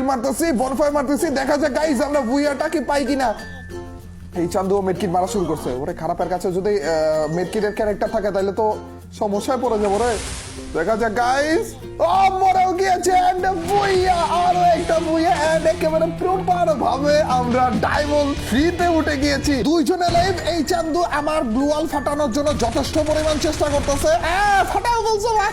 মারতেছি bonfire মারতেছি, দেখা যাক guys আমরা বুইয়াটা কি পাই কিনা। এই চান্দু মেডকিট মারা শুরু করছে। ওরে, খারাপের কাছে যদি মেডকিটের ক্যারেক্টার থাকে, তাহলে তো সমস্যায় পড়ে যাব রে। দেখা যাক গাইস ও, মরেও গিয়েছে এন্ড বুইয়া আরও একটা বুইয়া এন্ড একেবারে প্রপার ভাবে আমরা ডায়মন্ড ফ্রিতে উঠে গিয়েছি। দুইজনে লাইভ এই চান্দু আমার গ্লুয়াল ফাটানোর জন্য যথেষ্ট পরিমাণ চেষ্টা করতেছে। ফাটাও বলছো ভাই।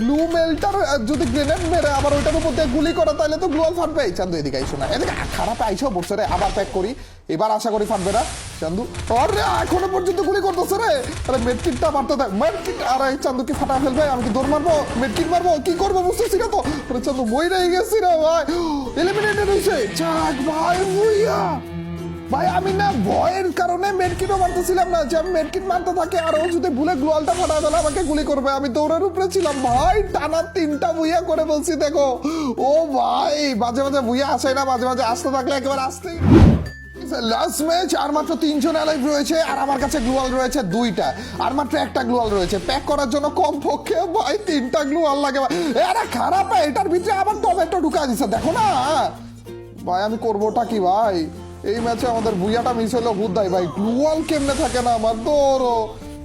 গ্লু মেল্টার যদি গ্রেনেড মেরে আবার ওইটার উপর দিয়ে গুলি করে, তাহলে তো গ্লুয়াল ফাটবে। এই চান্দু, এদিকে আইসো না। এদিকে, খারাপ আইসো বসে রে, আবার প্যাক করি। এবার আশা করি ফাটবে না। চান্দু। আরে, এখনও পর্যন্ত গুলি করতেছে রে। আরে মেডকিটটা মারতে দেয় মেডকিট আরে এই চান্দুকে ফাটা ফেলবে আমি কি দৌড় মারবো? মেডকিট মারবো? কি করব বুঝতেছি না তো। আরে, চান্দু মই রয়ে গেছি রে ভাই। এলিমিনেটেড হয়েছে যাক ভাই, বুইয়া। ভাই, আমি না ভয়ের কারণে মেডকিটও মারতেছিলাম না। যে আমি মেডকিট মারতে থাকে, আর ও যদি ভুলে গ্লোয়ালটা ফাটা গেলে আমাকে গুলি করবে। আমি দৌড়ের উপরে ছিলাম। ভাই, টানা তিনটা বুইয়া করে বলছি, দেখো। ও ভাই, মাঝে মাঝে বুইয়া আসে না, মাঝে মাঝে আসতে থাকলে একেবারে আসতেই লাস্ট ম্যাচ আর মাত্র তিনজন অ্যালাইভ রয়েছে, আর আমার কাছে গ্লুয়াল রয়েছে দুইটা। আর মাত্র একটা গ্লুয়াল রয়েছে। প্যাক করার জন্য কমপক্ষে ভাই তিনটা গ্লুয়াল লাগে। এরা খারাপ এটার ভিতরে আবার টমেটো ঢুকা দিছে, দেখো না। ভাই, আমি করবোটা কি ভাই? এই ম্যাচে আমাদের বুইয়াটা মিস হলো হুদ্দাই ভাই। গ্লুয়াল কেমনে থাকে না আমার? দৌড়ো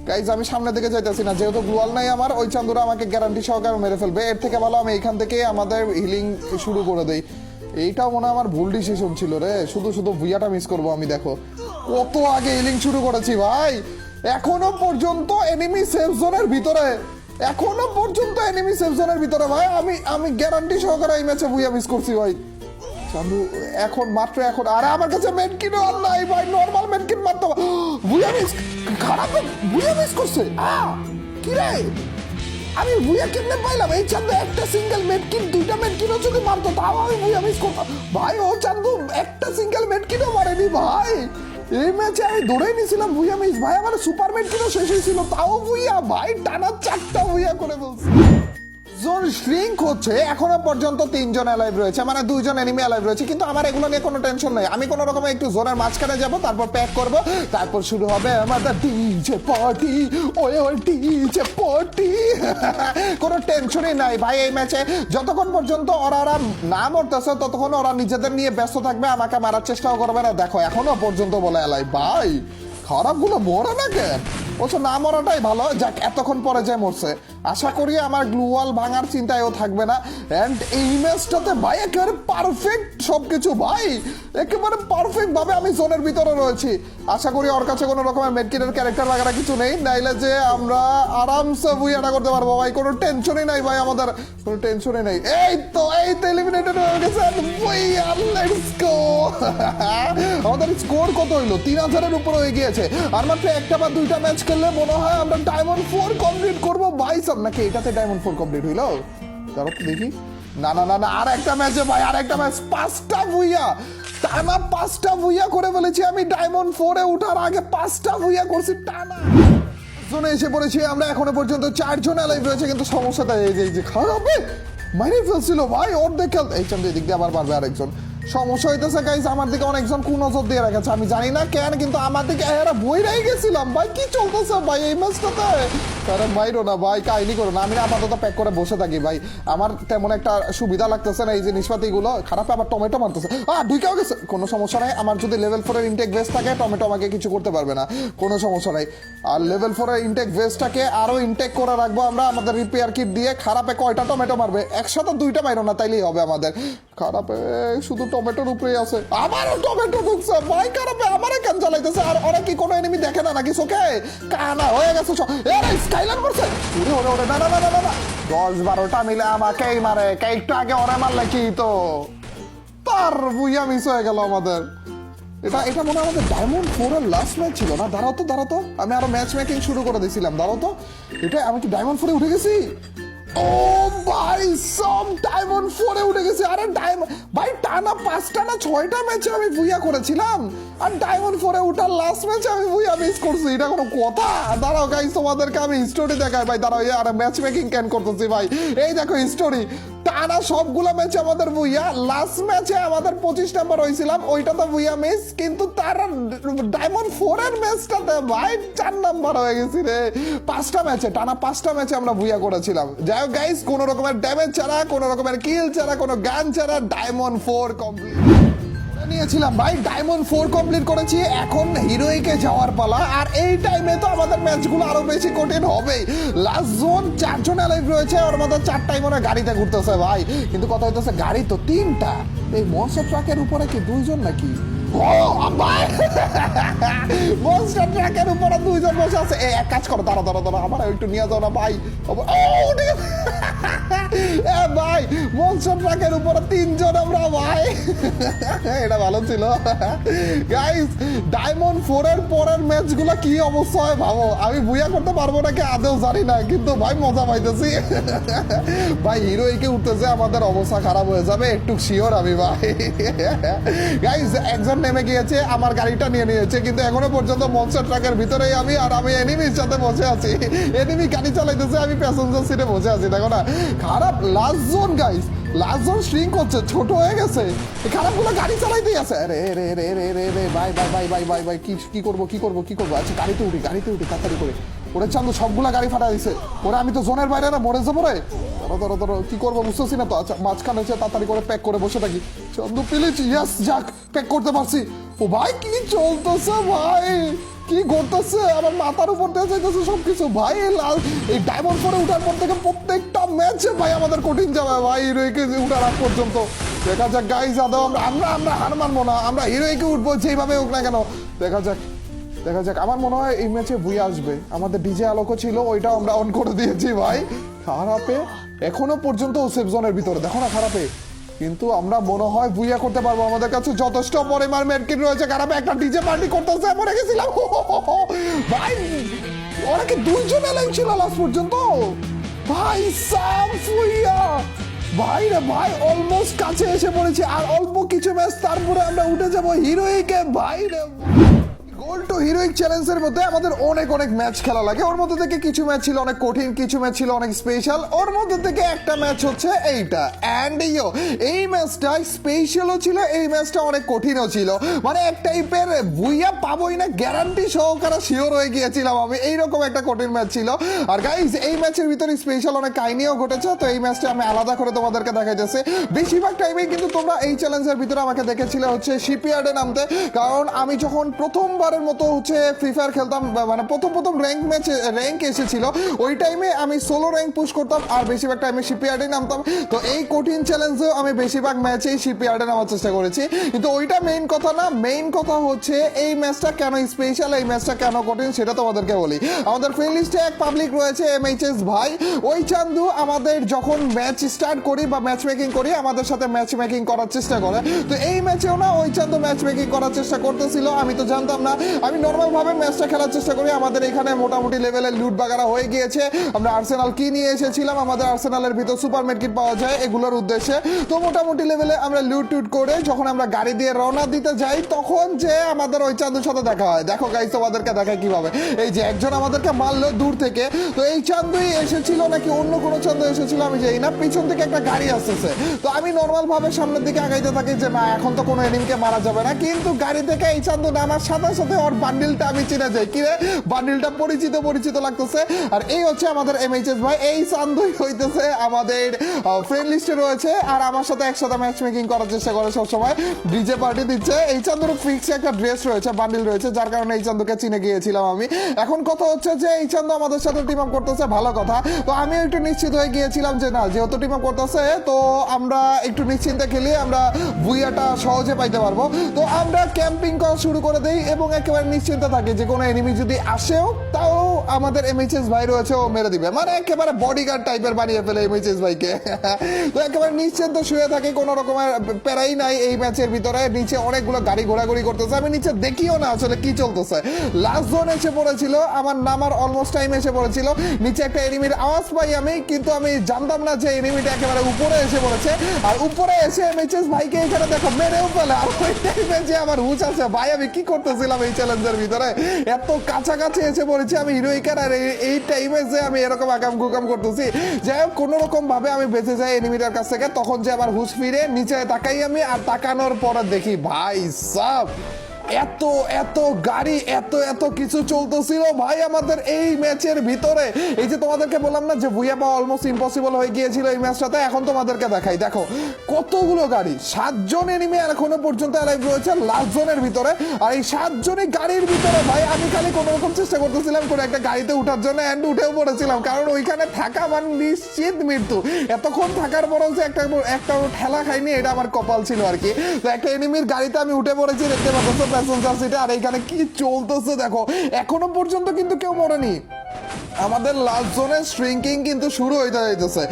গাইজ আমি সামনে দিকে যাইতেছি না, যেহেতু গ্লুয়াল নাই আমার, ওই চান্দুরা আমাকে গ্যারান্টি সহকারে মেরে ফেলবে। এর থেকে ভালো আমি এখান থেকে আমাদের হিলিং শুরু করে দেই। এইটাও মনে আমার ভুল ডিসিশন ছিল রে। শুধু শুধু ভুইয়াটা মিস করব আমি, দেখো। কত আগে হিলিং শুরু করেছি ভাই। এখনও পর্যন্ত এনিমি সেফ জোনের ভিতরে। এখনও পর্যন্ত এনিমি সেফ জোনের ভিতরে ভাই। আমি আমি গ্যারান্টি সহকারে এই ম্যাচে ভুইয়া মিস করছি ভাই। চান্দু, এখন, মাত্র এখন। আরে আমার কাছে মেডকিটও আর নাই ভাই। নর্মাল মেডকিট মারতে। বুয়া মিস খারাপ বুয়া মিস করছে। আ কি রে? আমি ভুইয়া কেমনে পাইলাম, এই চান্দু একটা সিঙ্গেল মেটকিন দুইটা মেডকিটও চোখে মারতো, তাও আমি বুয়া মিস করতাম। ভাই, ও চান্দু, একটা সিঙ্গেল মেডকিটও মারেনি ভাই। এই ম্যাচে আমি ধরেই নিয়েছিলাম ভুইয়া মিস ভাই, আমার সুপার মেডকিটও শেষ হয়েছিল, তাও ভুইয়া, ভাই, টানা চারটা ভুইয়া করে বলছি। জোন শ্রিঙ্ক হচ্ছে, এখনও পর্যন্ত তিনজন অ্যালাইভ রয়েছে মানে দুইজন এনিমি অ্যালাইভ রয়েছে, কিন্তু আমার এগুলো নিয়ে কোনো টেনশন নেই। আমি কোনো রকম একটু জোনের মাঝখানে যাব, তারপর প্যাক করব, তারপর শুরু হবে আমাদের ডিজে পার্টি ওয়ে ওই ডিজে পার্টি কোনো টেনশনই নাই ভাই এই ম্যাচে যতক্ষণ পর্যন্ত ওরা ওরা না মরতেছে, ততক্ষণ ওরা নিজেদের নিয়ে ব্যস্ত থাকবে, আমাকে মারার চেষ্টাও করবে না। দেখো, এখনও পর্যন্ত বলে অ্যালাইভ ভাই, খারাপগুলো মরে না কেন? অবশ্য না মরাটাই ভালো। যাক, এতক্ষণ পরে যে মরছে। আশা করি আমার গ্লুয়াল ভাঙার চিন্তায়ও থাকবে না। অ্যান্ড এই ম্যাচটাতে ভাই, একেবারে পারফেক্ট সবকিছু ভাই। একেবারে পারফেক্ট ভাবে আমি জোনের ভিতরে রয়েছি। আশা করি ওর কাছে কোনো রকমের মেডকিটের ক্যারেক্টার লাগানো কিছু নেই। নাইলে যে আমরা আরামসে বুইয়াটা করতে পারব ভাই। কোনো টেনশনই নাই ভাই আমাদের। কোনো টেনশনই নেই। এই তো এই তো এলিমিনেটেড হয়ে গেছে। বুইয়া লেটস গো আমাদের স্কোর কত হইল? তিন হাজারের উপরে হয়ে গিয়েছে। আর মাত্র একটা বা দুইটা ম্যাচ খেললে মনে হয় আমরা ডায়মন্ড ফোর কমপ্লিট করব। ভাই সব নাকি এটাতে ডায়মন্ড ফোর কমপ্লিট হইল? তারপর দেখি। না না না না আর একটা ম্যাচে ভাই আর একটা ম্যাচ পাঁচটা ভুইয়া। টানা পাঁচটা ভুইয়া করে ফেলেছি আমি ডায়মন্ড ফোরে উঠার আগে পাঁচটা ভুইয়া করছি টানা। জোনে এসে পড়েছি, আমরা এখনও পর্যন্ত চারজন অ্যালাইভ রয়েছে, কিন্তু সমস্যাটা এই যে খারাপ মাইরে ফেলছিল, ভাই ওর দেখে এই চান্দ এদিক দিয়ে আবার পারবে আরেকজন। সমস্যা হইতেছে আমার দিকে অনেকজন নজর দিয়ে রেখেছে। আমি জানি না কেন, কিন্তু আমার দিকে এরা বই রয়ে গেছিলাম। ভাই, কি চলতেছে ভাই এই ম্যাচটাতে? আরে না ভাই, কাহিনি করো না। আমি আপাতত প্যাক করে বসে থাকি ভাই। আমার তেমন একটা সুবিধা লাগতেছে না এই যে নিষ্পাতিগুলো খারাপ আবার টমেটো মারতেছে। ঢুকেও গেছে। কোনো সমস্যা নাই। আমার যদি লেভেল ফোরের ইনটেক থাকে, টমেটো আমাকে কিছু করতে পারবে না। কোনো সমস্যা নাই। আর লেভেল ফোরের ইনটেক ভেস্টটাকে আরও ইনটেক করে রাখব আমরা। আমাদের রিপেয়ার কিট দিয়ে খারাপে কয়টা টমেটো মারবে? একসাথে দুইটা মাইরো না, তাইলেই হবে আমাদের। খারাপে শুধু টমেটোর উপরেই আছে। আমারও টমেটো ঢুকছে। ভাই খারাপে আমারে কেন চালাইতেছে আর ওরা কি কোনো এনিমি দেখে না নাকি চোখে কানা, হয়ে গেছে এরে করছে। ওরে ওরে না না না না দশ বারোটা মিলে আমাকেই মারে। কে একটু আগে ওরে মারলে কি তো? তার বুইয়া মিস হয়ে গেল আমাদের। এটা এটা মনে আমাদের ডায়মন্ড ফোর এর লাস্ট ম্যাচ ছিল না? দাঁড়াও তো দাঁড়াও তো। আমি আরও ম্যাচ মেকিং শুরু করে দিয়েছিলাম দাঁড়াও তো। এটা, আমি কি ডায়মন্ড ফোরে উঠে গেছি? ও ভাই, সব ডায়মন্ড ফোরে উঠে গেছে। আরে ডায়মন্ড ভাই, টানা পাঁচটা না ছয়টা ম্যাচে আমি ভুইয়া করেছিলাম। আর ডায়মন্ড ফোরে উঠার লাস্ট ম্যাচে আমি ভুইয়া মিস করছি, এটা কোনো কথা? দাঁড়াও গাইস তোমাদেরকে আমি স্টোরি দেখাই, ভাই, দাঁড়াও আরে ম্যাচ মেকিং ক্যান করতেছি, ভাই? এই দেখো স্টোরি টানা সবগুলো ম্যাচে আমাদের ভুইয়া। লাস্ট ম্যাচে আমাদের পঁচিশ নাম্বার হয়েছিলাম ওইটা তো ভুইয়া মিস কিন্তু তার ডায়মন্ড ফোরের ম্যাচটাতে ভাই চার নাম্বার হয়ে গেছি রে। পাঁচটা ম্যাচে, টানা পাঁচটা ম্যাচে আমরা ভুইয়া করেছিলাম। যাই হোক গাইস কোনো রকমের ড্যামেজ ছাড়া, কোনো রকমের কিল ছাড়া, কোনো গান ছাড়া ডায়মন্ড ফোর কমপ্লিট নিয়েছিলাম ভাই ডায়মন্ড ফোর কমপ্লিট করেছি, এখন হিরোইকে যাওয়ার পালা, আর এই টাইমে তো আমাদের ম্যাচগুলো বেশি কঠিন হবে লাস্ট জোন চারজন লাইভ রয়েছে চারটাই মনে গাড়িতে ঘুরতেছে ভাই। কিন্তু কথা হইতেছে, গাড়ি তো তিনটা। এই মনস্টার ট্রাকের উপরে কি দুইজন নাকি? ট্রাকের উপরে দুইজন বসে আছে। এক কাজ করো দাঁড়া দাঁড়া দাঁড়া আমার একটু নিয়ে যাও না ভাই। ও ভাই মনস্টার ট্রাকের তিনজন আমরা, ভাই। এটা ভালো ছিল। গাইস ডায়মন্ড ফোর এর পরের ম্যাচগুলো কি অবস্থা হয় ভাবো? আমি বুয়া করতে পারব আদেও জানি না, কিন্তু ভাই মজা পাইতেছি। ভাই উঠতেছে, আমাদের অবস্থা খারাপ হয়ে যাবে, একটু শিওর আমি, ভাই। গাইস একজন নেমে গিয়েছে, আমার গাড়িটা নিয়ে নিয়েছে, কিন্তু এখনও পর্যন্ত মনস্টার ট্রাকের ভিতরেই আমি আর আমি এনিমির সাথে বসে আছি। এনিমি গাড়ি চালাইতেছে, আমি প্যাসেঞ্জার সিটে বসে আছি, দেখো না। খারাপ last zone guys last zone shrink হচ্ছে ছোট হয়ে গেছে। এই খারাপগুলো গাড়ি চালাইতেই আছে। রে রে রে রে রে রে, ভাই ভাই ভাই ভাই ভাই ভাই, কি কি করব কি করব কি করব? আচ্ছা গাড়িতে উঠি গাড়িতে উঠি, তাড়াতাড়ি করে। ওরে চান্দু, সবগুলা গাড়ি ফাটা দিছে। ওরে, আমি তো জোনের বাইরে না, মরে যাব রে। ধরো ধরো ধরো, কি করব বুঝতেছি না তো। আচ্ছা মাঝখানে এসে তাড়াতাড়ি করে প্যাক করে বসে থাকি। চান্দু পেলেছি ইয়াস যাক প্যাক করতে পারছি। ও ভাই, কি চলতেছে, ভাই? কি করতেছে? আমার মাথার উপর দিয়ে যাইতেছে সবকিছু। ভাই, লাল, এই ডায়মন্ড ফোরে উঠার পর থেকে প্রত্যেকটা ম্যাচে ভাই আমাদের কঠিন যাবে ভাই হিরোইকে উঠার আগ পর্যন্ত। দেখা যাক গাইজ আদৌ আমরা আমরা আমরা হার মানবো না। আমরা হিরোইকে উঠবো যেইভাবে হোক না কেন। দেখা যাক। দেখা যাক। আমার মনে হয় এই ম্যাচে ভুই আসবে। আমাদের ডিজে আলোকও ছিল ওইটা আমরা অন করে দিয়েছি, ভাই। খারাপে এখনও পর্যন্ত সেফ জোনের ভিতরে। দেখো না, খারাপে। কিন্তু আমরা মনে হয় বুইয়া করতে পারব। আমাদের কাছে যথেষ্ট পরিমাণ মেডকিট রয়েছে। খারাপ একটা ডিজে পার্টি করতেছে, মরে গেছিলাম। ভাই, ওরা দুইজন এলাই ছিল লাস্ট পর্যন্ত? ভাই, সাম ফুইয়া ভাই রে ভাই অলমোস্ট কাছে এসে পড়েছি। আর অল্প কিছু ম্যাচ তারপরে আমরা উঠে যাব হিরোইকে। ভাই রে টু হিরোইক চ্যালেঞ্জের মধ্যে আমাদের অনেক অনেক ম্যাচ খেলা লাগে। ওর মধ্যে থেকে কিছু ম্যাচ ছিল অনেক কঠিন, কিছু ম্যাচ ছিল অনেক স্পেশাল ওর মধ্যে থেকে একটা ম্যাচ হচ্ছে এইটা। অ্যান্ড ইয়ো এই ম্যাচটা স্পেশালও ছিল, এই ম্যাচটা অনেক কঠিনও ছিল। মানে এক টাইপের বুইয়া পাবোই না গ্যারান্টি সহকারে শিওর হয়ে গিয়েছিলাম আমি। এইরকম একটা কঠিন ম্যাচ ছিল। আর গাইজ এই ম্যাচের ভিতরে স্পেশাল অনেক কাহিনীও ঘটেছে, তো এই ম্যাচটা আমি আলাদা করে তোমাদেরকে দেখাইতেছি। বেশিরভাগ টাইমে কিন্তু তোমরা এই চ্যালেঞ্জের ভিতরে আমাকে দেখেছিলে হচ্ছে শিপইয়ার্ডে নামতে। কারণ আমি যখন প্রথমবারের মতো হচ্ছে ফ্রি ফায়ার খেলতাম মানে প্রথম প্রথম র্যাঙ্ক ম্যাচে র্যাঙ্ক এসেছিল। ওই টাইমে আমি সোলো র্যাঙ্ক পুশ করতাম, আর বেশিরভাগ টাইমে শিপইয়ার্ডে নামতাম। তো এই কঠিন চ্যালেঞ্জেও আমি বেশিরভাগ ম্যাচেই শিপইয়ার্ডে নামার চেষ্টা করেছি। কিন্তু ওইটা মেইন কথা না মেইন কথা হচ্ছে এই ম্যাচটা কেন স্পেশাল এই ম্যাচটা কেন কঠিন সেটা তোমাদেরকে বলি। আমাদের লিস্টে এক পাবলিক রয়েছে এমএইচএস ভাই। ওই চান্দু আমাদের যখন ম্যাচ স্টার্ট করি বা ম্যাচ মেকিং করি, আমাদের সাথে ম্যাচ মেকিং করার চেষ্টা করে। তো এই ম্যাচেও না, ওই চান্দু ম্যাচ মেকিং করার চেষ্টা করতেছিল, আমি তো জানতাম না। আমি নর্মাল ভাবে ম্যাচটা খেলার চেষ্টা করি। আমাদের এখানে মোটামুটি লেভেলের লুট বাগারা হয়ে গিয়েছে। আমরা আর্সেনাল কি নিয়ে এসেছিলাম? আমাদের আর্সেনালের ভিতর সুপার মেডকিট পাওয়া যায় এগুলোর উদ্দেশ্যে। তো মোটামুটি লেভেলে আমরা লুট টুট করে যখন আমরা গাড়ি দিয়ে রওনা দিতে যাই, তখন যে আমাদের ওই চান্দুর সাথে দেখা হয়। দেখো গাইস তোমাদেরকে দেখায় কীভাবে। এই যে একজন আমাদেরকে মারলো দূর থেকে। তো এই চান্দুই এসেছিল নাকি অন্য কোনো চান্দু এসেছিল আমি জানি না। পিছন থেকে একটা গাড়ি আসতেছে। তো আমি নর্মাল ভাবে সামনের দিকে আগাইতে থাকি যে, না, এখন তো কোনো এনিমকে মারা যাবে না। কিন্তু গাড়ি থেকে এই চান্দু নামার সাথে সাথে বান্ডিলটা আমি চিনে যাই। বান্ডিলটা পরিচিত পরিচিত লাগতেছে। আর এই হচ্ছে আমাদের ভাই। এই হইতেছে আমাদের ফ্রেন্ড লিস্টে রয়েছে। আর আমার সাথে একসাথে ম্যাচ মেকিং করার চেষ্টা করে সবসময়। ডিজে পার্টি দিচ্ছে। এই চান্দুর ফিক্স একটা ড্রেস রয়েছে, বান্ডিল রয়েছে, যার কারণে এই চান্দুকে চিনে গিয়েছিলাম আমি। এখন কথা হচ্ছে যে, এই চান্দু আমাদের সাথে টিম আপ করতেছে, ভালো কথা। তো আমি একটু নিশ্চিত হয়ে গিয়েছিলাম যে, না, যেহেতু টিম আপ করতেছে, তো আমরা একটু নিশ্চিন্তে খেলি, আমরা বুইয়াটা সহজে পাইতে পারব। তো আমরা ক্যাম্পিং করা শুরু করে দেই এবং একেবারে নিশ্চিন্তে থাকি যে কোনো এনিমি যদি আসেও, তাও আমাদের এমএইচএস ভাই রয়েছে, ও মেরে দিবে। মানে একেবারে বডিগার্ড টাইপের বানিয়ে ফেলে এমএইচএস ভাইকে। তো একেবারে নিশ্চিন্ত শুয়ে থাকে, কোনো রকমের প্যারাই নাই এই ম্যাচের ভিতরে। নিচে অনেকগুলো গাড়ি ঘোরাঘুরি করতেছে। আমি নিচে দেখিও না আসলে কি চলতেছে। লাস্ট জোন এসে পড়েছিল, আমার নামার অলমোস্ট টাইম এসে পড়েছিল। নিচে একটা এনিমির আওয়াজ পাই আমি, কিন্তু আমি জানতাম না যে এনিমিটা একেবারে উপরে এসে পড়েছে। আর উপরে এসে এমএইচএস ভাইকে এখানে দেখো, মেরেও ফেলে। আর ওই টাইমে যে আমার হুচ আছে, ভাই, আমি কি করতেছিলাম এই চ্যালেঞ্জের ভিতরে। এত কাছাকাছি এসে পড়েছি আমি হিরোইকার আর এই- টাইমে যে আমি এরকম আকাম কুকাম করতেছি। যাই হোক, কোনোরকম ভাবে আমি বেঁচে যাই এনিমিটার কাছ থেকে, তখন যে আবার হুশ ফিরে নিচে তাকাই আমি আর তাকানোর পরে দেখি, ভাই সাব! এত এত গাড়ি, এত এত কিছু চলতেছিল। ভাই, আমাদের এই ম্যাচের ভিতরে, এই যে তোমাদেরকে বললাম না যে ভুইয়া পাওয়া অলমোস্ট ইম্পসিবল হয়ে গিয়েছিল এই ম্যাচটাতে, এখন তোমাদেরকে দেখাই। দেখো, কতগুলো গাড়ি, সাতজন এনিমি এখনও পর্যন্ত অ্যালাইভ রয়েছে লাস্ট জনের ভিতরে। আর এই সাতজনই গাড়ির ভিতরে, ভাই, আমি খালি কোনো রকম চেষ্টা করতেছিলাম কোনো একটা গাড়িতে উঠার জন্য অ্যান্ড উঠেও পড়েছিলাম, কারণ ওইখানে থাকা মানে নিশ্চিত মৃত্যু। এতক্ষণ থাকার পরেও যে একটা একটা ঠেলা খাইনি, এটা আমার কপাল ছিল আর কি। তো একটা এনিমির গাড়িতে আমি উঠে পড়েছি, দেখতে পাচ্ছ প্যাসেঞ্জার সিটে আর এইখানে কি চলতেছে দেখো এখনও পর্যন্ত কিন্তু কেউ মরেনি। আমাদের লাস্ট জোনের শ্রিঙ্কিং কিন্তু শুরু হইতে যাইতেছে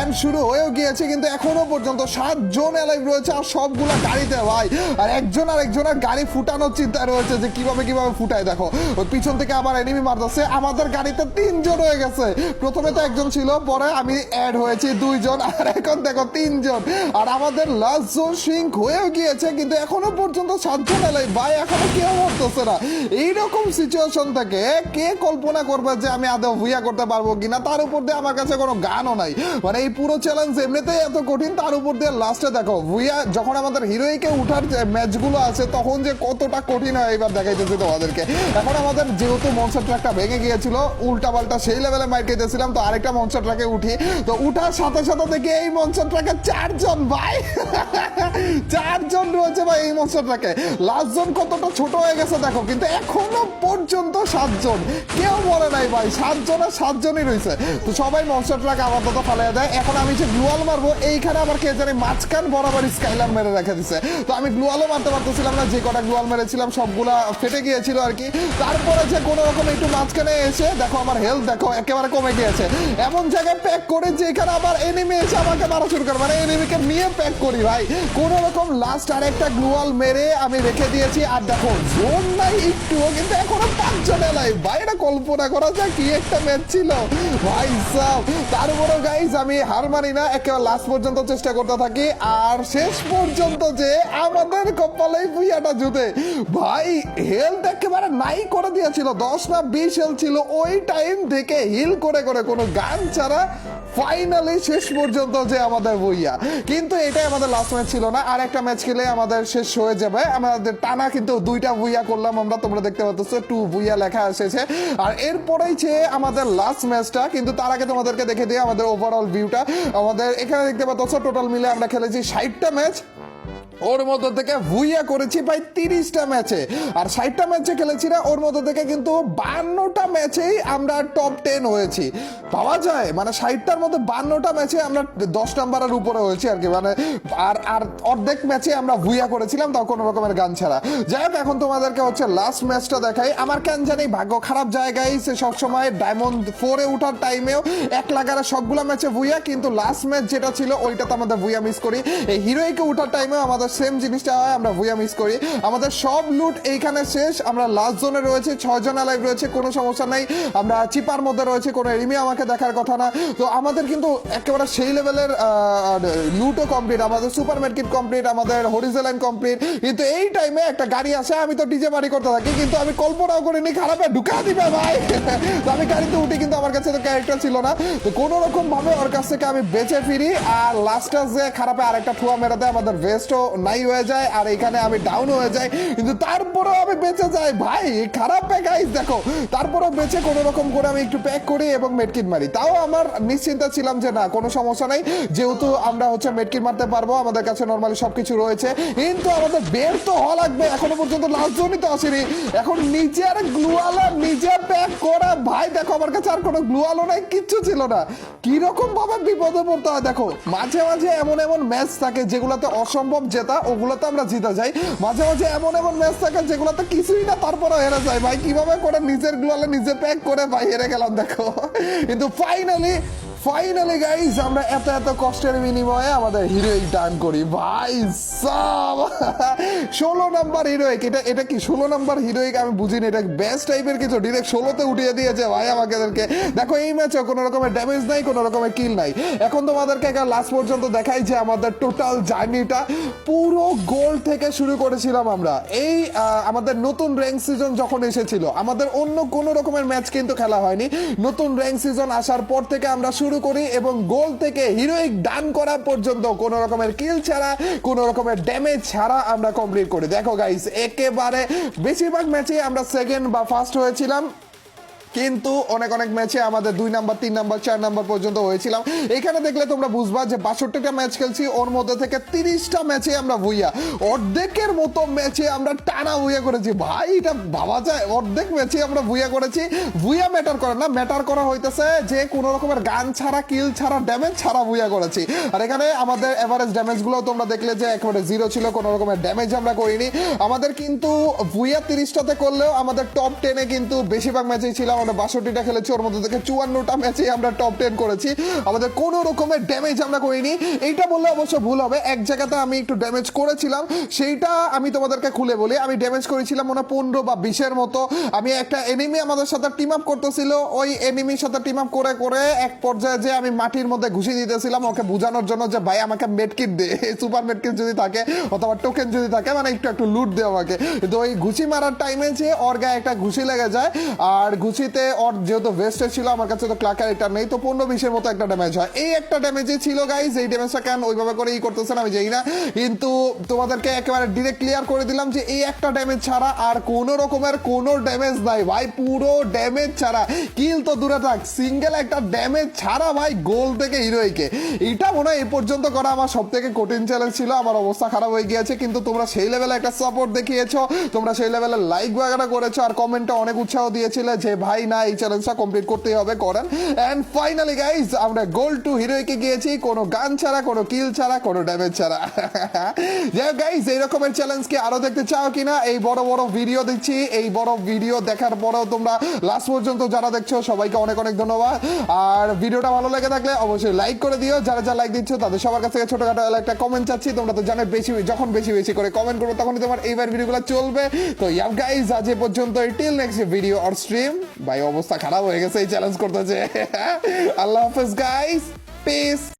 এন্ড শুরু হয়েও গিয়েছে, কিন্তু এখনও পর্যন্ত সাত জন অ্যালাইভ রয়েছে আর সবগুলা গাড়িতে ভাই। আর একজন আর একজনের গাড়ি ফুটানোর চিন্তা রয়েছে যে কীভাবে কীভাবে ফুটায়। দেখো, ওই পিছন থেকে আবার এনিমি মারতেছে, আমাদের গাড়িতে তিনজন হয়ে গেছে। প্রথমে তো একজন ছিল, পরে আমি অ্যাড হয়েছি দুইজন, আর এখন দেখো তিনজন। আর আমাদের লাস্ট জোন শ্রিঙ্ক হয়েও গিয়েছে, কিন্তু এখনও পর্যন্ত সাতজন এলাই ভাই, এখনও কেউ মরতেছে না। এইরকম সিচুয়েশন থেকে কে কল্পনা করবে যে আমি আদৌ ভুইয়া করতে পারব কিনা, তার উপর দিয়ে আমার কাছে কোনো গানও নাই। মানে এই পুরো চ্যালেঞ্জ এমনিতেই এত কঠিন, তার উপর দিয়ে লাস্টে দেখো ভুইয়া যখন আমাদের হিরোইকে উঠার ম্যাচগুলো আছে, তখন যে কতটা কঠিন হয়, এবার দেখাইতেছি তোমাদেরকে। এখন আমাদের যেহেতু মনসার ট্রাকটা ভেঙে গিয়েছিল উল্টা পাল্টা সেই লেভেলে মাইর খেতেছিলাম তো আরেকটা মনসার ট্রাকে উঠি। তো উঠার সাথে সাথে দেখি এই মনসার ট্রাকে চারজন ভাই, চারজন রয়েছে ভাই এই মনসার ট্রাকে লাস্ট জন কতটা ছোট হয়ে গেছে দেখো, কিন্তু এখনও পর্যন্ত সাতজন। কেউ বলে নাই ভাই সাতজনের সাতজনই রয়েছে। তো সবাই মনস্টার ট্রাক আপাতত ফালিয়ে দেয়। এখন আমি যে গ্লুয়াল মারবো, এইখানে আবার কে জানি মাঝখান বরাবর স্কাইলার মেরে রেখে দিছে। তো আমি গ্লুয়ালও মারতে পারতেছিলাম না, যে কটা গ্লুয়াল মেরেছিলাম, সবগুলা ফেটে গিয়েছিল আর কি। তারপরে যে কোনো রকম একটু মাঝখানে এসে, দেখো আমার হেলথ দেখো, একেবারে কমে গিয়েছে। এমন জায়গায় প্যাক করে যে এখানে আবার এনিমি এসে আমাকে মারা শুরু করে। মানে এনিমিকে নিয়ে প্যাক করি ভাই। কোন রকম লাস্ট আরেকটা গ্লুয়াল মেরে আমি রেখে দিয়েছি। আর দেখো জোন নাই, একটুও, কিন্তু এখনও পাঁচজন এলাই এটা কল্পনা করা যায় কি? একটা ম্যাচ ছিল। ভাই সাহ তারপরও গাইজ আমি হার মানি না, একেবারে লাস্ট পর্যন্ত চেষ্টা করতে থাকি। আর শেষ পর্যন্ত যে আমাদের কপালে ভুইয়াটা জুতে ভাই হেলথ একেবারে নাই করে দিয়েছিল, দশ না বিশ হেল ছিল, ওই টাইম থেকে হিল করে করে কোনো গান ছাড়া ফাইনালি শেষ পর্যন্ত যে আমাদের বইয়া কিন্তু এটাই আমাদের লাস্ট ম্যাচ ছিল না। আর একটা ম্যাচ খেলে আমাদের শেষ হয়ে যাবে। আমাদের টানা কিন্তু দুইটা বুইয়া করলাম। আমরা তোমরা দেখতে পাচ্ছ টু ভুইয়া লেখা এসেছে। আর এরপরেই যে আমাদের লাস্ট ম্যাচটা কিন্তু তার আগে তোমাদেরকে দেখে দিয়ে আমাদের ওভারঅল ভিউটা আমাদের এখানে দেখতে পাচ্ছ টোটাল মিলে আমরা খেলেছি ষাটটা ম্যাচ ওর মধ্যে থেকে ভুইয়া করেছি প্রায় তিরিশটা ম্যাচে। আর ষাটটা ম্যাচে খেলেছি না ওর মধ্যে থেকে কিন্তু বান্নটা ম্যাচেই আমরা টপ টেন হয়েছি। পাওয়া যায় মানে ষাটটার মধ্যে বান্নটা ম্যাচে আমরা দশ নাম্বারের উপরে হয়েছি আর কি মানে আর আর অর্ধেক ম্যাচে আমরা ভুইয়া করেছিলাম, তাও কোনো রকমের গান ছাড়া। যাই হোক, এখন তোমাদেরকে হচ্ছে লাস্ট ম্যাচটা দেখাই। আমার কেন জানি ভাগ্য খারাপ জায়গায় সে সবসময় ডায়মন্ড ফোরে ওঠার টাইমেও এক লাগারে সবগুলো ম্যাচে ভুইয়া, কিন্তু লাস্ট ম্যাচ যেটা ছিল, ওইটাতে আমাদের ভুইয়া মিস করি। এই হিরোইকে ওঠার টাইমেও আমাদের সেম জিনিসটা হয় আমরা ভুইয়া মিস করি। আমাদের সব লুট এইখানে শেষ। আমরা লাস্ট জোনে রয়েছে, ছয়জন লাইভ রয়েছে, কোনো সমস্যা নাই। আমরা চিপার মধ্যে রয়েছে, কোনো এনিমি আমাকে দেখার কথা না। তো আমাদের কিন্তু একেবারে সেই লেভেলের লুটও কমপ্লিট আমাদের সুপার মার্কেট কমপ্লিট আমাদের হরিজেলাইন কমপ্লিট কিন্তু এই টাইমে একটা গাড়ি আসে, আমি তো ডিজে বাড়ি করতে থাকি, কিন্তু আমি কল্পনাও করিনি, খারাপে ঢুকা দিবে ভাই। তো আমি গাড়িতে উঠি, কিন্তু আমার কাছে তো ক্যারেক্টার ছিল না। তো কোনো রকম ভাবে ওর কাছ থেকে আমি বেঁচে ফিরি, আর লাস্টে যে খারাপে আরেকটা ঠুয়া মেরে দেয়, আমাদের ভেস্টও নাই হয়ে যায়, আর এখানে আমি ডাউন হয়ে যাই, কিন্তু তারপরেও আমি বেঁচে যাই। ভাই, খারাপে গাইস দেখো, তারপরেও বেঁচে কোনো রকম করে আমি একটু প্যাক করি এবং মেডকিট মারি। তাও আমার নিশ্চিন্তা ছিলাম যে না, কোনো সমস্যা নাই। যেহেতু আমরা হচ্ছে মেডকিট মারতে পারব, আমাদের কাছে নর্মালি সবকিছু রয়েছে। কিন্তু আমাদের বের তো হওয়া লাগবে, এখনও পর্যন্ত লাস্ট জনই তো আসেনি। এখন নিজের গ্লুয়ালা নিজে প্যাক করা, ভাই, দেখো, আমার কাছে আর কোনো গ্লুয়ালো নাই, কিচ্ছু ছিল না। কীরকম ভাবে বিপদে পড়তে হয়, দেখো, মাঝে মাঝে এমন এমন ম্যাচ থাকে যেগুলোতে অসম্ভব জেতা ওগুলোতে আমরা জিতে যাই। মাঝে মাঝে এমন এমন ম্যাচ থাকে যেগুলোতে কিছুই না তারপরে হেরে যায়। ভাই, কীভাবে করে নিজের গ্লুয়ালে নিজে প্যাক করে, ভাই, হেরে গেলাম, দেখো। কিন্তু ফাইনালি ফাইনালি গাইস আমরা এত এত কষ্টের বিনিময়ে আমাদের হিরোইক ডান করি। ভাই, সাব। ষোলো নাম্বার হিরোইক এটা এটা কি ষোলো নাম্বার হিরোইক আমি বুঝিনি, এটা বেস্ট টাইপের কিছু। ডিরেক্ট ষোলোতে উঠিয়ে দিয়েছে ভাই আমাদেরকে দেখো, এই ম্যাচে কোনো রকমের ড্যামেজ নাই, কোনো রকমের কিল নাই। এখন তোমাদেরকে লাস্ট পর্যন্ত দেখাই যে আমাদের টোটাল জার্নিটা পুরো গোল থেকে শুরু করেছিলাম আমরা। এই আমাদের নতুন র্যাঙ্ক সিজন যখন এসেছিল, আমাদের অন্য কোনো রকমের ম্যাচ কিন্তু খেলা হয়নি। নতুন র্যাঙ্ক সিজন আসার পর থেকে আমরা শুরু করি এবং গোল থেকে হিরোইক ডান করা পর্যন্ত কোনো রকমের কিল ছাড়া, কোনো রকমের ড্যামেজ ছাড়া আমরা কমপ্লিট করি। দেখো গাইস একেবারে বেশিরভাগ ম্যাচে আমরা সেকেন্ড বা ফার্স্ট হয়েছিলাম। কিন্তু অনেক অনেক ম্যাচে আমাদের দুই নাম্বার তিন নাম্বার চার নাম্বার পর্যন্ত হয়েছিলাম। এখানে দেখলে তোমরা বুঝবা যে বাষট্টিটা ম্যাচ খেলছি, ওর মধ্যে থেকে তিরিশটা ম্যাচে আমরা ভুইয়া। অর্ধেকের মতো ম্যাচে আমরা টানা ভুইয়া করেছি। ভাই, এটা ভাবা যায়? অর্ধেক ম্যাচে আমরা ভুইয়া করেছি। ভুইয়া ম্যাটার করে না ম্যাটার করা হইতেছে যে কোনো রকমের গান ছাড়া কিল ছাড়া ড্যামেজ ছাড়া ভুইয়া করেছি। আর এখানে আমাদের এভারেজ ড্যামেজগুলো তোমরা দেখলে যে একেবারে জিরো ছিল, কোনো রকমের ড্যামেজ আমরা করিনি। আমাদের কিন্তু ভুইয়া তিরিশটাতে করলেও আমাদের টপ টেনে কিন্তু বেশিরভাগ ম্যাচেই ছিল আমরা বাষট্টিটা খেলেছি ওর মধ্যে থেকে চুয়ান্নটা আমরা টপ টেন করেছি। আমাদের কোনো রকমের ড্যামেজ আমরা করিনি। এইটা বললে অবশ্য ভুল হবে। এক জায়গাতে আমি একটু ড্যামেজ করেছিলাম, সেইটা আমি তোমাদেরকে খুলে বলি। আমি ড্যামেজ করেছিলাম মনে পনেরো বা বিশের মতো। আমি একটা এনিমি আমাদের সাথে টিম আপ করতেছিল। ওই এনিমির সাথে টিম আপ করে করে এক পর্যায়ে যে আমি মাটির মধ্যে ঘুষি দিতেছিলাম, ওকে বোঝানোর জন্য যে, ভাই, আমাকে মেডকিট দে। সুপার মেডকিট যদি থাকে অথবা টোকেন যদি থাকে মানে একটু একটু লুট দে আমাকে। কিন্তু ওই ঘুষি মারার টাইমে যে, ওর একটা ঘুষি লেগে যায়। আর ঘুষিতে ওর যেহেতু ভেস্টে ছিল, আমার কাছে তো ক্লাকার এটা নেই, তো পনেরো বিশের মতো একটা ড্যামেজ হয়। এই একটা ড্যামেজই ছিল গাইজ এই ড্যামেজটা কেন ওইভাবে করে ই করতেছেন আমি জানি না। কিন্তু তোমাদেরকে একেবারে ডিরেক্ট ক্লিয়ার করে দিলাম যে এই একটা ড্যামেজ ছাড়া আর কোনো রকমের কোনো ড্যামেজ নাই। ভাই, পুরো ড্যামেজ ছাড়া। কিল তো দূরে থাক সিঙ্গেল একটা ড্যামেজ ছাড়া ভাই গোল থেকে হিরোইকে এটা মনে হয় এই পর্যন্ত করা আমার সব থেকে কঠিন চ্যালেঞ্জ ছিল, আমার অবস্থা খারাপ হয়ে গিয়েছে, কিন্তু তোমরা সেই লেভেলে একটা সাপোর্ট দেখিয়েছো, তোমরা সেই লেভেলে লাইক বাগানা করেছ, আর কমেন্টে অনেক উৎসাহ দিয়েছিলে যে, ভাই না, এই চ্যালেঞ্জটা কমপ্লিট করতেই হবে, করেন। এন্ড ফাইনালি গাইজ আমরা গোল টু হিরোইকে গিয়েছি। কোনো গান ছাড়া, কোনো কিল ছাড়া, কোনো ড্যামেজ ছাড়া। যাই গাইজ এই রকমের চ্যালেঞ্জ কি আরও দেখতে চাও কিনা, এই বড় বড় ভিডিও দিচ্ছি এই বড় ভিডিও দেখার পরেও তোমরা লাস্ট পর্যন্ত যারা দেখছ, সবাইকে অনেক অনেক ধন্যবাদ। আর ভিডিওটা ভালো লেগে থাকলে অবশ্যই লাইক করে দিও। যারা যারা লাইক দিচ্ছ, তাদের সবার কাছ থেকে ছোটখাটো একটা কমেন্ট চাচ্ছি। তোমরা তো জানো বেশি, যখন বেশি বেশি করে কমেন্ট করব, তখনই তোমার এইবার ভিডিওগুলো চলবে। তো ইয়াব গাইজ আজ এ পর্যন্ত till next video or stream ভাই অবস্থা খারাপ হয়ে গেছে এই চ্যালেঞ্জ করতেছে। আল্লাহ হাফেজ গাইস পিস